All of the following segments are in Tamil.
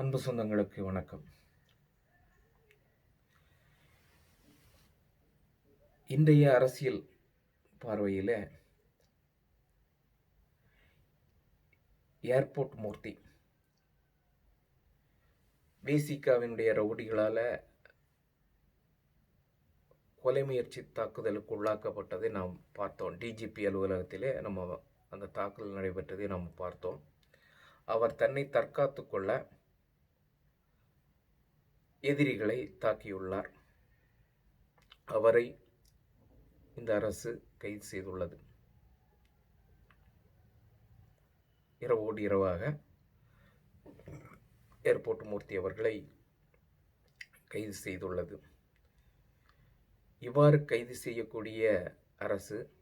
அன்பு சொந்தங்களுக்கு வணக்கம். இன்றைய அரசியல் பார்வையில் ஏர்போர்ட் மூர்த்தி பேசிக்காவினுடைய ரவுடிகளால் கொலை முயற்சி தாக்குதலுக்கு உள்ளாக்கப்பட்டதை நாம் பார்த்தோம். டிஜிபி அலுவலகத்திலே நம்ம அந்த தாக்குதல் நடைபெற்றதை நாம் பார்த்தோம். அவர் தன்னை தற்காத்து கொள்ள எதிரிகளை தாக்கியுள்ளார். அவரை இந்த அரசு கைது செய்துள்ளது. இரவோடு இரவாக ஏர்போர்ட் மூர்த்தி அவர்களை கைது செய்துள்ளது. இவ்வாறு கைது செய்யக்கூடிய அரசு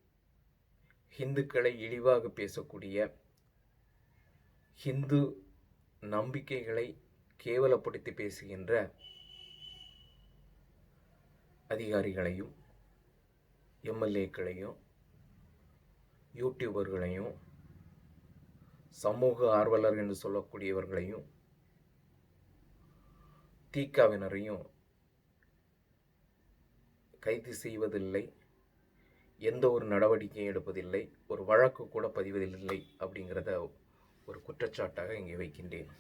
ஹிந்துக்களை இழிவாக பேசக்கூடிய ஹிந்து நம்பிக்கைகளை கேவலப்படுத்தி பேசுகின்ற அதிகாரிகளையும் எம்எல்ஏக்களையும் யூடியூபர்களையும் சமூக ஆர்வலர் என்று சொல்லக்கூடியவர்களையும் தீக்காவினரையும் கைது செய்வதில்லை எந்த ஒரு நடவடிக்கையும் எடுப்பதில்லை ஒரு வழக்கு கூட பதிவதில்லை அப்படிங்கிறத ஒரு குற்றச்சாட்டாக இங்கே வைக்கின்றேன்.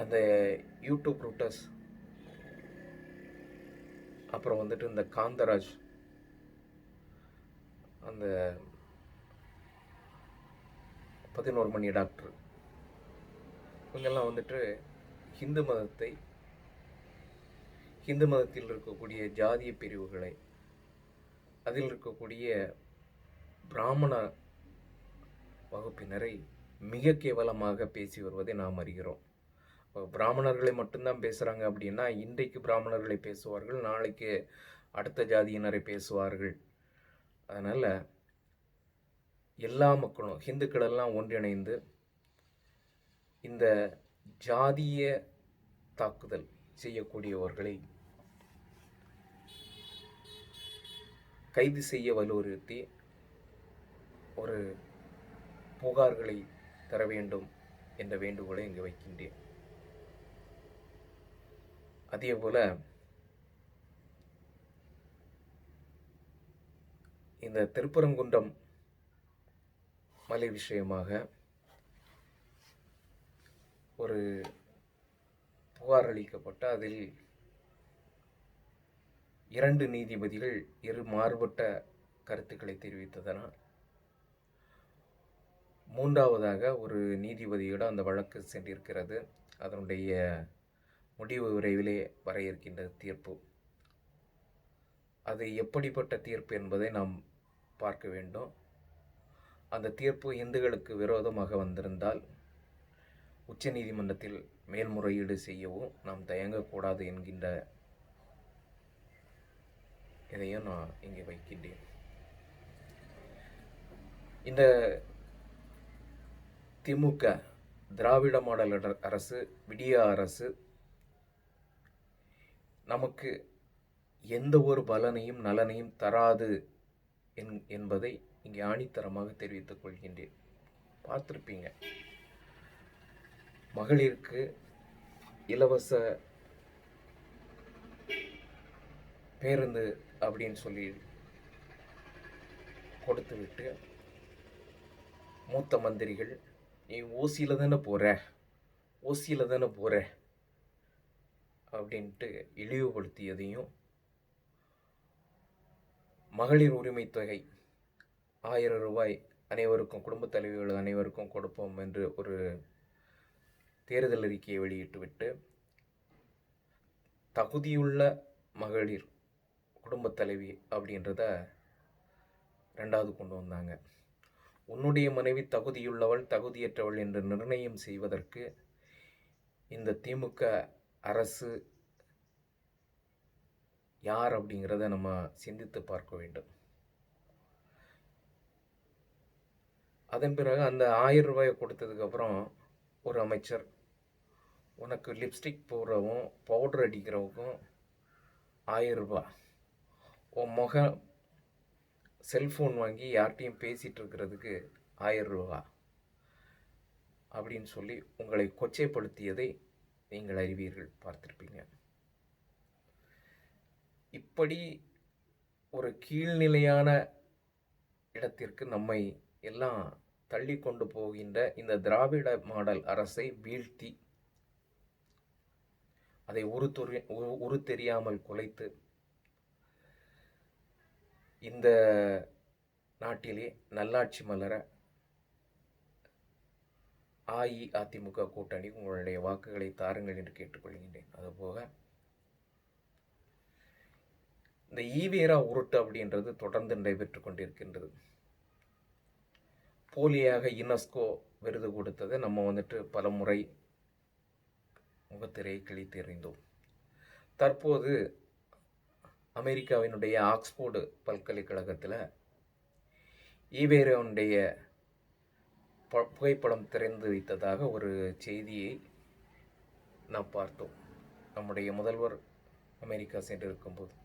அந்த யூடியூப் ரூட்டர்ஸ் அப்புறம் வந்துட்டு இந்த காந்தராஜ். அந்த பதினோரு மணி டாக்டர் இவங்கெல்லாம் வந்துட்டு ஹிந்து மதத்தை ஹிந்து மதத்தில் இருக்கக்கூடிய ஜாதிய பிரிவுகளை அதில் இருக்கக்கூடிய பிராமண வகுப்பினரை மிக கேவலமாக பேசி வருவதை நாம் அறிகிறோம். பிராமணர்களை மட்டும்தான் பேசுகிறாங்க அப்படின்னா இன்றைக்கு பிராமணர்களை பேசுவார்கள் நாளைக்கு அடுத்த ஜாதியினரை பேசுவார்கள். அதனால் எல்லா மக்களும் ஹிந்துக்களெல்லாம் ஒன்றிணைந்து இந்த ஜாதிய தாக்குதல் செய்யக்கூடியவர்களை கைது செய்ய வலியுறுத்தி ஒரு புகார்களை தர வேண்டும் என்ற வேண்டுகோளை இங்கு வைக்கின்றேன். அதே போல் இந்த திருப்பரங்குன்றம் மலை விஷயமாக ஒரு புகார் அளிக்கப்பட்ட அதில் இரண்டு நீதிபதிகள் இரு மாறுபட்ட கருத்துக்களை தெரிவித்ததனால் மூன்றாவதாக ஒரு நீதிபதியிடம் அந்த வழக்கு சென்றிருக்கிறது. அதனுடைய முடிவு விரைவிலே வர இருக்கின்ற தீர்ப்பு. அது எப்படிப்பட்ட தீர்ப்பு என்பதை நாம் பார்க்க வேண்டும். அந்த தீர்ப்பு இந்துக்களுக்கு விரோதமாக வந்திருந்தால் உச்ச நீதிமன்றத்தில் மேல்முறையீடு செய்யவும் நாம் தயங்கக்கூடாது என்கின்ற இதையும் நான் இங்கே வைக்கின்றேன். இந்த திமுக திராவிட மாடல் அரசு விடியா அரசு நமக்கு எந்த ஒரு பலனையும் நலனையும் தராது என் என்பதை இங்கே ஆணித்தரமாக தெரிவித்துக் கொள்கின்றேன். பார்த்துருப்பீங்க. மகளிருக்கு இலவச பேருந்து அப்படின்னு சொல்லி கொடுத்துவிட்டு மூத்த மந்திரிகள் நீ ஓசியில் தானே போகிற ஓசியில் தானே போகிற அப்படின்ட்டு இழிவுபடுத்தியதையும் மகளிர் உரிமை தொகை ஆயிரம் ரூபாய் அனைவருக்கும் குடும்பத் தலைவிகள் அனைவருக்கும் கொடுப்போம் என்று ஒரு தேர்தல் அறிக்கையை வெளியிட்டுவிட்டு தகுதியுள்ள மகளிர் குடும்பத் தலைவி அப்படின்றத ரெண்டாவது கொண்டு வந்தாங்க. உன்னுடைய மனைவி தகுதியுள்ளவள் தகுதியற்றவள் என்று நிர்ணயம் செய்வதற்கு இந்த திமுக அரசு யார் அப்படிங்கிறத நம்ம சிந்தித்து பார்க்க வேண்டும். அதன் பிறகு அந்த ஆயிரம் ரூபாயை கொடுத்ததுக்கப்புறம் ஒரு அமைச்சர் உனக்கு லிப்ஸ்டிக் போடுறவும் பவுடர் அடிக்கிறவுக்கும் ஆயிரரூபா உன் முக செல்ஃபோன் வாங்கி யார்கிட்டையும் பேசிகிட்டு இருக்கிறதுக்கு ஆயிரரூபா அப்படின்னு சொல்லி உங்களை கொச்சைப்படுத்தியதை நீங்கள் அறிவீர்கள் பார்த்துருப்பீங்க. இப்படி ஒரு கீழ்நிலையான இடத்திற்கு நம்மை எல்லாம் தள்ளி கொண்டு போகின்ற இந்த திராவிட மாடல் அரசை வீழ்த்தி அதை உரு தொரி உரு தெரியாமல் குலைத்து இந்த நாட்டிலே நல்லாட்சி மலர அஇஅதிமுக கூட்டணி உங்களுடைய வாக்குகளை தாருங்கள் என்று கேட்டுக்கொள்கின்றேன். அதுபோக இந்த ஈவேரா உருட்டு அப்படின்றது தொடர்ந்து நடைபெற்று கொண்டிருக்கின்றது. போலியாக யுனெஸ்கோ விருது கொடுத்ததை நம்ம வந்துட்டு பல முறை முகத்திரையை கிழித்து எறிந்தோம். தற்போது அமெரிக்காவினுடைய ஆக்ஸ்போர்டு பல்கலைக்கழகத்தில் ஈவேராவுடைய புகைப்படம் திறந்து வைத்ததாக ஒரு செய்தியை நாம் பார்த்தோம். நம்முடைய முதல்வர் அமெரிக்கா சென்றிருக்கும்போது.